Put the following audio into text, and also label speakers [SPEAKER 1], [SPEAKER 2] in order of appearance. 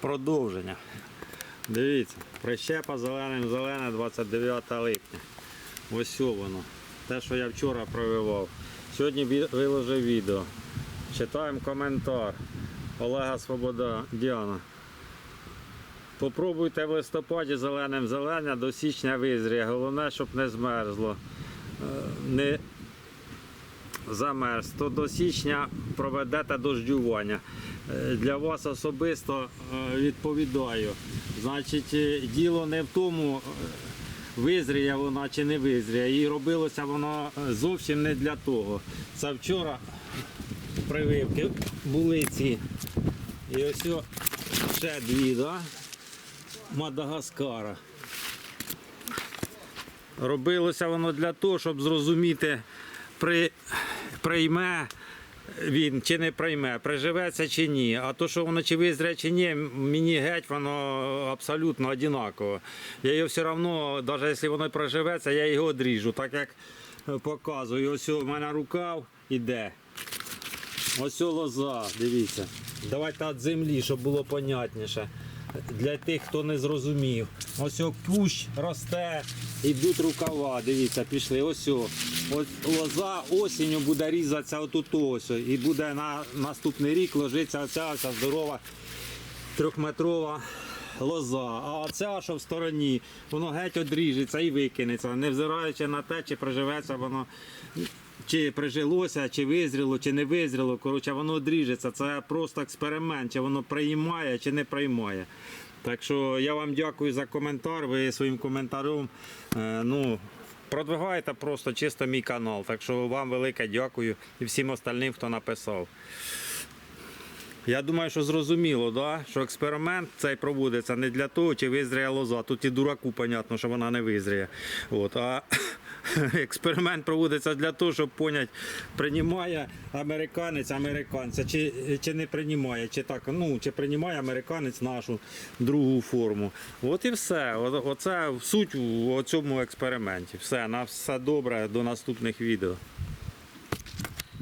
[SPEAKER 1] продовження. Дивіться, прищепа зеленим зелене 29 липня. Ось воно. Те, що я вчора провивав. Сьогодні виложив відео. Читаємо коментар Олега Свобода Діана. Попробуйте в листопаді зеленим зелене до січня визріє. Головне, щоб не змерзло. Е, Не замерз, то до січня проведете дождювання. Е, Для вас особисто е, відповідаю. Значить, е, діло не в тому, визріє вона чи не визріє. І робилося воно зовсім не для того. Це вчора прививки були ці. І ось ще дві, да? Мадагаскара. Робилося воно для того, щоб зрозуміти, при, прийме він чи не прийме, приживеться чи ні. А то, що воно чи визря чи ні, мені геть воно абсолютно однаково. Я його все одно, навіть якщо воно приживеться, я його одріжу, так як показую. Ось у мене рукав іде. Ось лоза, дивіться. Давайте від землі, щоб було понятніше. Для тих, хто не зрозумів. Ось кущ росте, йдуть рукава. Дивіться, пішли. Ось. Ось лоза осінню буде різатися отут ось. І буде на наступний рік ложитися оця, оця здорова трьохметрова лоза. А оця, що в стороні, воно геть одріжеться і викинеться, невзираючи на те, чи приживеться воно, чи прижилося, чи визріло, чи не визріло. Коротше, воно одріжеться. Це просто експеримент, чи воно приймає, чи не приймає. Так що я вам дякую за коментар. Ви своїм коментарем е, ну, продвигаєте просто чисто мій канал. Так що вам велике дякую і всім остальним, хто написав. Я думаю, що зрозуміло, да? що експеримент цей проводиться не для того, чи визріє лоза. Тут і дураку, понятно, що вона не визріє. От, а експеримент проводиться для того, щоб поняти, приймає американець американця, чи, чи не приймає, чи так, ну, чи приймає американець нашу другу форму. От і все. Оце суть у цьому експерименті. Все, на все добре, до наступних відео.